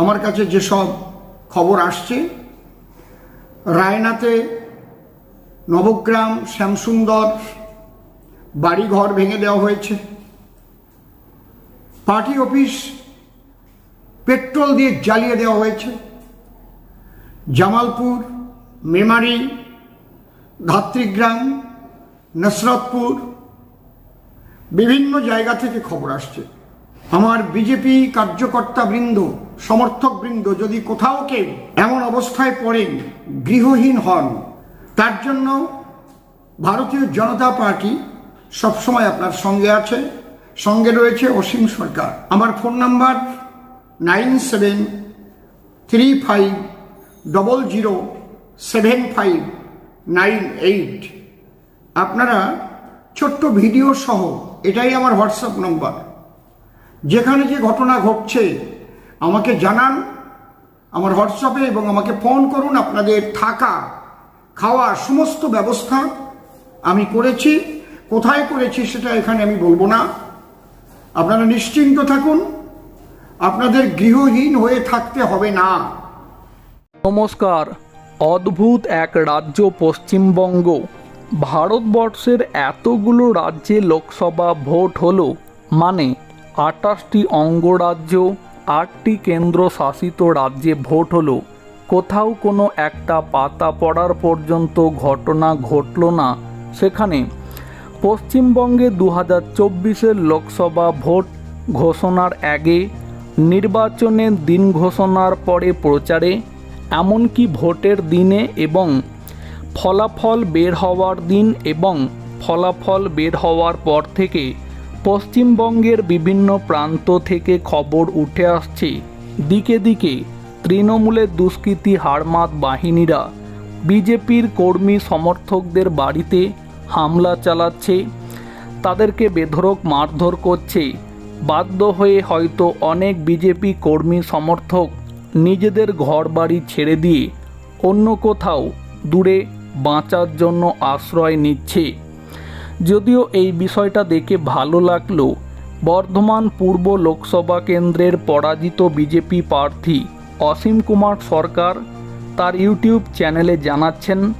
আমার কাছে যেসব খবর আসছে, রায়নাতে নবগ্রাম, শ্যামসুন্দর বাড়িঘর ভেঙে দেওয়া হয়েছে। পার্টি অফিস পেট্রোল দিয়ে জ্বালিয়ে দেওয়া হয়েছে। জামালপুর, মেমারি ধাত্রীগ্রাম নসরতপুর, বিভিন্ন জায়গা থেকে খবর আসছে। আমার বিজেপি কার্যকর্তা বৃন্দ সমর্থক বৃন্দ যদি কোথাও কেউ এমন অবস্থায় পড়েন, গৃহহীন হন, তার জন্য ভারতীয় জনতা পার্টি সবসময় আপনার সঙ্গে আছে, সঙ্গে রয়েছে অসীম সরকার। আমার phone number nine seven three five double zero seven five nine eight. আপনারা ছোট্ট ভিডিও সহ, এটাই আমার হোয়াটসঅ্যাপ নম্বর। যেখানে যে ঘটনা ঘটছে, আমাকে জানান, আমার হোয়াটসঅ্যাপে এবং আমাকে ফোন করুন, আপনাদের থাকা, খাওয়া সমস্ত ব্যবস্থা আমি করেছি। কোথায় করেছি সেটা এখানে আমি বলব না। আপনারা নিশ্চিন্ত থাকুন, আপনাদের গৃহহীন হয়ে থাকতে হবে না। নমস্কার, অদ্ভুত এক রাজ্য পশ্চিমবঙ্গ। ভারতবর্ষের এতগুলো রাজ্যে লোকসভা ভোট হলো মানে আটাশটি অঙ্গরাজ্য, আটটি কেন্দ্র শাসিত রাজ্যে ভোট হলো। কোথাও কোনো একটা পাতা পড়ার পর্যন্ত ঘটনা ঘটল না। সেখানে পশ্চিমবঙ্গে দু হাজার চব্বিশের লোকসভা ভোট ঘোষণার আগে নির্বাচনের দিন ঘোষণার পরে প্রচারে, এমনকি ভোটের দিনে এবং ফলাফল বের হওয়ার দিন এবং ফলাফল বের হওয়ার পর থেকে পশ্চিমবঙ্গের বিভিন্ন প্রান্ত থেকে খবর উঠে আসছে। দিকে দিকে তৃণমূলের দুষ্কৃতী হারমাত বাহিনীরা, বিজেপির কর্মী সমর্থকদের বাড়িতে হামলা চালাচ্ছে, তাদেরকে বেধরক মারধর করছে। বাধ্য হয়ে হয়তো অনেক বিজেপি কর্মী সমর্থক নিজেদের ঘর বাড়ি ছেড়ে দিয়ে অন্য কোথাও দূরে বাঁচার জন্য আশ্রয় নিচ্ছে। যদিও এই বিষয়টা দেখে ভালো লাগল, বর্ধমান পূর্ব লোকসভা কেন্দ্রের পরাজিত বিজেপি প্রার্থী অসীম কুমার সরকার তার ইউটিউব চ্যানেলে জানাচ্ছেন,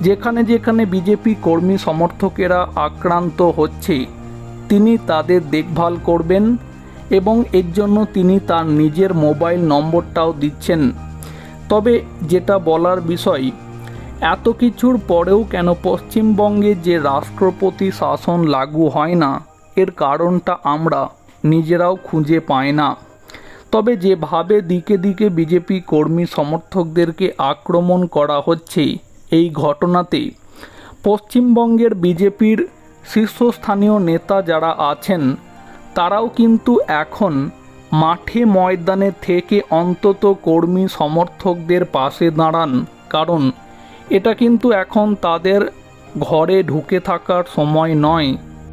যেখানে যেখানে বিজেপি কর্মী সমর্থকেরা আক্রান্ত হচ্ছে, তিনি তাদের দেখভাল করবেন এবং এর জন্য তিনি তার নিজের মোবাইল নম্বরটাও দিচ্ছেন। তবে যেটা বলার বিষয় এত কিছুর পরেও কেন পশ্চিমবঙ্গে যে রাষ্ট্রপতি শাসন লাগু হয় না, এর কারণটা আমরা নিজেরাও খুঁজে পাই না। তবে যেভাবে দিকে দিকে বিজেপি কর্মী সমর্থকদেরকে আক্রমণ করা হচ্ছে এই ঘটনাতে, পশ্চিমবঙ্গের বিজেপির শীর্ষস্থানীয় নেতা যারা আছেন, তারাও কিন্তু এখন মাঠে ময়দানে থেকে অন্তত কর্মী সমর্থকদের পাশে দাঁড়ান। কারণ এটা কিন্তু এখন তাদের ঘরে ঢুকে থাকার সময় নয়।